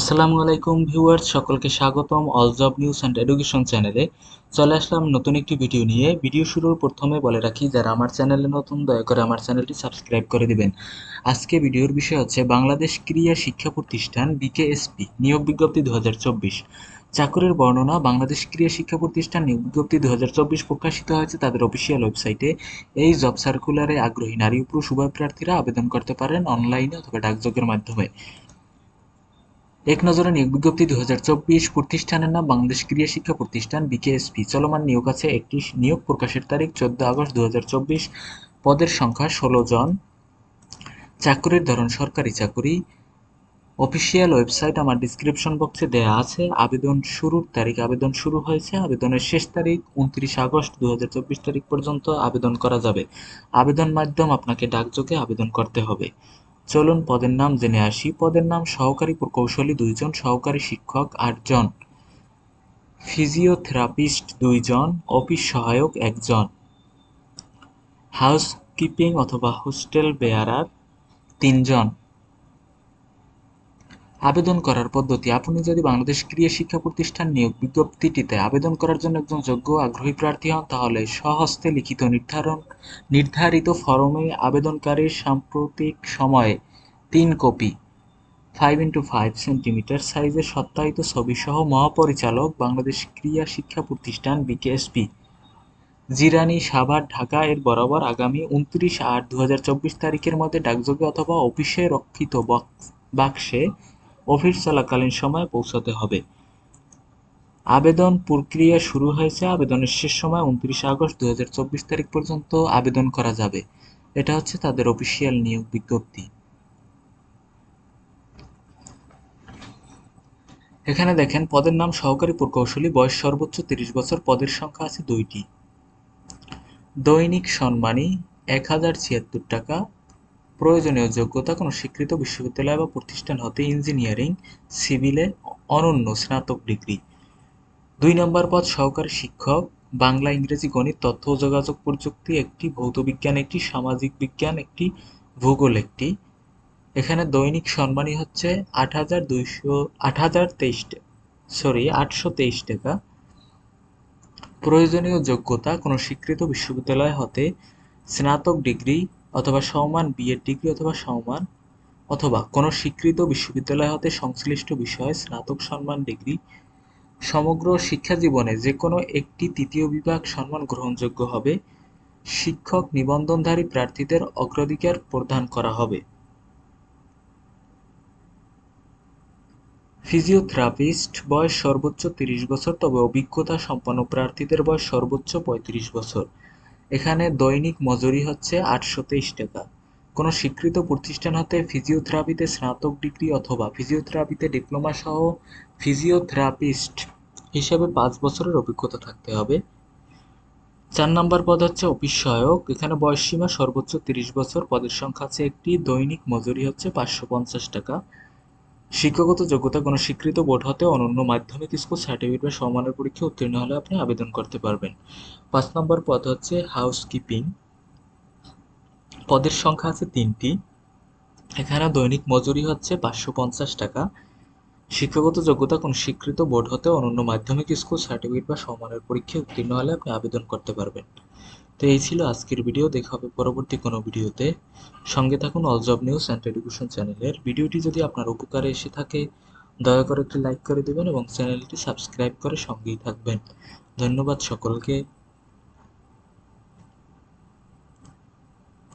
আসসালামু আলাইকুম ভিউয়ার্স, সকলকে স্বাগতম all job news and education চ্যানেলে চলে আসলাম নতুন একটি ভিডিও নিয়ে। ভিডিও শুরুর প্রথমে বলে রাখি, যারা আমার চ্যানেলে নতুন, দয়া করে আমার চ্যানেলটি সাবস্ক্রাইব করে দিবেন। আজকে ভিডিওর বিষয় হচ্ছে বাংলাদেশ ক্রিয়া শিক্ষা প্রতিষ্ঠান বিকেএসপি নিয়োগ বিজ্ঞপ্তি দু চাকরির বর্ণনা, বাংলাদেশ ক্রিয়া শিক্ষা প্রতিষ্ঠান নিয়োগ বিজ্ঞপ্তি দু হাজার চব্বিশ প্রকাশিত হয়েছে তাদের অফিসিয়াল ওয়েবসাইটে এই জব সার্কুলারে আগ্রহী নারী ও পুরুষ উভয় প্রার্থীরা আবেদন করতে পারেন অনলাইনে অথবা ডাকযোগের মাধ্যমে। এক নজরে নিয়োগ বিজ্ঞপ্তি দু প্রতিষ্ঠানের নাম বাংলাদেশ ক্রিয়া শিক্ষা প্রতিষ্ঠান, বিকেএসপি। চলমান নিয়োগ আছে একটি নিয়োগ প্রকাশের তারিখ চোদ্দ আগস্ট দুহাজার চব্বিশ। পদের সংখ্যা ষোলো জন। চাকরির ধরন সরকারি চাকরি। অফিসিয়াল ওয়েবসাইট আমার ডিসক্রিপশন বক্সে দেয়া আছে। আবেদন শুরুর তারিখ, আবেদন শুরু হয়েছে। আবেদনের শেষ তারিখ উনত্রিশ আগস্ট দুই হাজার চব্বিশ তারিখ পর্যন্ত আবেদন করা যাবে। আবেদন মাধ্যম আপনাকে ডাকযোগে আবেদন করতে হবে। চলুন পদের নাম জেনে আসি। পদের নাম সহকারী প্রকৌশলী দুইজন, সহকারী শিক্ষক আটজন। ফিজিওথেরাপিস্ট দুইজন, অফিস সহায়ক একজন। হাউস কিপিং অথবা হোস্টেল বেয়ারার তিনজন। আবেদন করার পদ্ধতি। আপনি যদি বাংলাদেশ ক্রিয়া শিক্ষা প্রতিষ্ঠান নিয়োগ বিজ্ঞপ্তিটিতে আবেদন করার জন্য একজন যোগ্য আগ্রহী প্রার্থী হন, তাহলে স্বহস্তে লিখিত নির্ধারণ, নির্ধারিত ফরমে আবেদনকারীর সাম্প্রতিক সময়ে তিন copy five into five centimetre সাইজের সত্যায়িত ছবিসহ মহাপরিচালক, বাংলাদেশ ক্রিয়া শিক্ষা প্রতিষ্ঠান, বিকেএসপি, জিরানি, সাভার, ঢাকা, এর বরাবর আগামী উনত্রিশ আট দু তারিখের মধ্যে ডাকযোগে অথবা অফিসে রক্ষিত বক্স বাক্সে অফিস চলাকালীন সময়ে পৌঁছাতে হবে। আবেদন প্রক্রিয়া শুরু হয়েছে, আবেদনের শেষ সময় উনত্রিশ আগস্ট দু তারিখ পর্যন্ত আবেদন করা যাবে। এটা হচ্ছে তাদের অফিসিয়াল নিয়োগ বিজ্ঞপ্তি। এখানে দেখেন, পদের নাম সহকারী প্রকৌশলী, বয়স সর্বোচ্চ তিরিশ বছর, পদের সংখ্যা আছে দুইটি। দৈনিক সম্মানী, এক হাজার ছিয়াত্তর টাকা প্রয়োজনীয় যোগ্যতা কোনো স্বীকৃত বিশ্ববিদ্যালয় বা প্রতিষ্ঠান হতে ইঞ্জিনিয়ারিং, সিভিলে অনন্য স্নাতক ডিগ্রি। দুই নম্বর পদ, সহকারী শিক্ষক। বাংলা, ইংরেজি, গণিত, তথ্য ও যোগাযোগ প্রযুক্তি একটি ভৌত বিজ্ঞান, একটি সামাজিক বিজ্ঞান, একটি ভূগোল একটি। এখানে দৈনিক সম্মানী হচ্ছে আট হাজার দুইশো, আট হাজার তেইশ সরি আটশো তেইশ টাকা। প্রয়োজনীয় যোগ্যতা কোনো স্বীকৃত বিশ্ববিদ্যালয় হতে স্নাতক ডিগ্রি অথবা সমমান বিএড ডিগ্রি অথবা সমমান অথবা কোনো স্বীকৃত বিশ্ববিদ্যালয় হতে সংশ্লিষ্ট বিষয়ে স্নাতক সম্মান ডিগ্রি সমগ্র শিক্ষা জীবনে যে কোনো একটি তৃতীয় বিভাগ সম্মান গ্রহণযোগ্য হবে। শিক্ষক নিবন্ধনধারী প্রার্থীদের অগ্রাধিকার প্রদান করা হবে। ফিজিওথেরাপিস্ট বয়স সর্বোচ্চ তিরিশ বছর, তবে অভিজ্ঞতা সম্পন্ন প্রার্থীদের বয়স সর্বোচ্চ পঁয়ত্রিশ বছর। এখানে দৈনিক মজুরি হচ্ছে আটশো তেইশ টাকা। কোনো স্বীকৃত প্রতিষ্ঠান হতে ফিজিওথেরাপিতে স্নাতক ডিগ্রি অথবা ফিজিওথেরাপিতে ডিপ্লোমা সহ ফিজিওথেরাপিস্ট হিসেবে পাঁচ বছরের অভিজ্ঞতা থাকতে হবে। চার নম্বর পদ হচ্ছে অফিস সহায়ক। এখানে বয়সসীমা সর্বোচ্চ তিরিশ বছর। পদের সংখ্যা আছে একটি। দৈনিক মজুরি হচ্ছে পাঁচশো পঞ্চাশ টাকা। শিক্ষাগত যোগ্যতা কোনো স্বীকৃত বোর্ড হতে অনন্য মাধ্যমিক স্কুল সার্টিফিকেট বা সমানের পরীক্ষা উত্তীর্ণ হলে আপনি আবেদন করতে পারবেন। পাঁচ নম্বর পদ হচ্ছে হাউসকিপিং পদের সংখ্যা আছে তিনটি। এখানে দৈনিক মজুরি হচ্ছে পাঁচশো পঞ্চাশ টাকা। শিক্ষাগত যোগ্যতা কোনো স্বীকৃত বোর্ড হতে অনন্য মাধ্যমিক স্কুল সার্টিফিকেট বা সমানের পরীক্ষায় উত্তীর্ণ হলে আপনি আবেদন করতে পারবেন। তো এই ছিল আজকের ভিডিও দেখা হবে পরবর্তী কোনো ভিডিওতে সঙ্গে থাকুন all job news and education চ্যানেলের। ভিডিওটি যদি আপনার উপকারে এসে থাকে, দয়া করে একটি লাইক করে দেবেন এবং চ্যানেলটি সাবস্ক্রাইব করে সঙ্গেই থাকবেন। ধন্যবাদ সকলকে।